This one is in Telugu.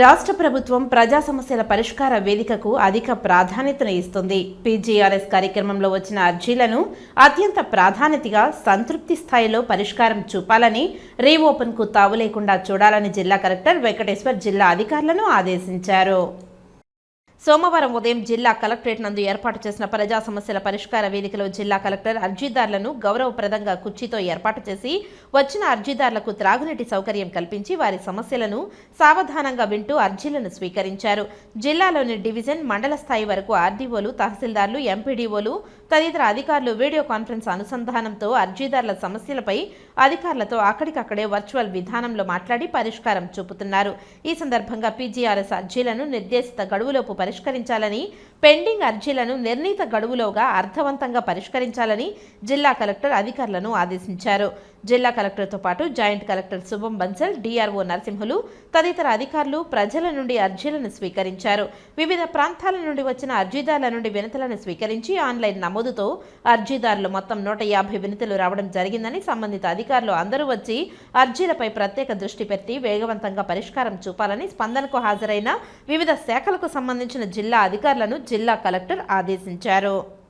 రాష్ట్ర ప్రభుత్వం ప్రజా సమస్యల పరిష్కార వేదికకు అధిక ప్రాధాన్యతను ఇస్తుంది. పీజీఆర్ఎస్ కార్యక్రమంలో వచ్చిన అర్జీలను అత్యంత ప్రాధాన్యతగా సంతృప్తి స్థాయిలో పరిష్కారం చూపాలని రీఓపెన్కు తావు లేకుండా చూడాలని జిల్లా కలెక్టర్ వెంకటేశ్వర్ జిల్లా అధికారులను ఆదేశించారు. సోమవారం ఉదయం జిల్లా కలెక్టరేట్ నందు ఏర్పాటు చేసిన ప్రజా సమస్యల పరిష్కార వేదికలో జిల్లా కలెక్టర్ అర్జీదారులను గౌరవప్రదంగా కుర్చీతో ఏర్పాటు చేసి వచ్చిన అర్జీదారులకు త్రాగునీటి సౌకర్యం కల్పించి వారి సమస్యలను సావధానంగా వింటూ అర్జీలను స్వీకరించారు. జిల్లాలోని డివిజన్ మండల స్థాయి వరకు ఆర్డీఓలు తహసీల్దార్లు ఎంపీడీఓలు తదితర అధికారులు వీడియో కాన్ఫరెన్స్ అనుసంధానంతో అర్జీదారుల సమస్యలపై అధికారులతో అక్కడికక్కడే వర్చువల్ విధానంలో మాట్లాడి పరిష్కారం చూపుతున్నారు. ఈ సందర్భంగా పీజీఆర్ఎస్ అర్జీలను నిర్దేశిత గడువులోపు పరిష్కరించాలని పెండింగ్ అర్జీలను నిర్ణీత గడువులోగా అర్థవంతంగా పరిష్కరించాలని జిల్లా కలెక్టర్ అధికారులను ఆదేశించారు. జిల్లా కలెక్టర్తో పాటు జాయింట్ కలెక్టర్ శుభం బన్సల్ డిఆర్ఓ నరసింహులు తదితర అధికారులు ప్రజల నుండి అర్జీలను స్వీకరించారు. వివిధ ప్రాంతాల నుండి వచ్చిన అర్జీదారుల నుండి వినతులను స్వీకరించి ఆన్లైన్ నమోదుతో అర్జీదారులు మొత్తం నూట యాభై వినతులు రావడం జరిగిందని సంబంధిత అధికారులు అందరూ వచ్చి అర్జీలపై ప్రత్యేక దృష్టి పెట్టి వేగవంతంగా పరిష్కారం చూపాలని స్పందనకు హాజరైన వివిధ శాఖలకు సంబంధించిన జిల్లా అధికారులను జిల్లా కలెక్టర్ ఆదేశించారు.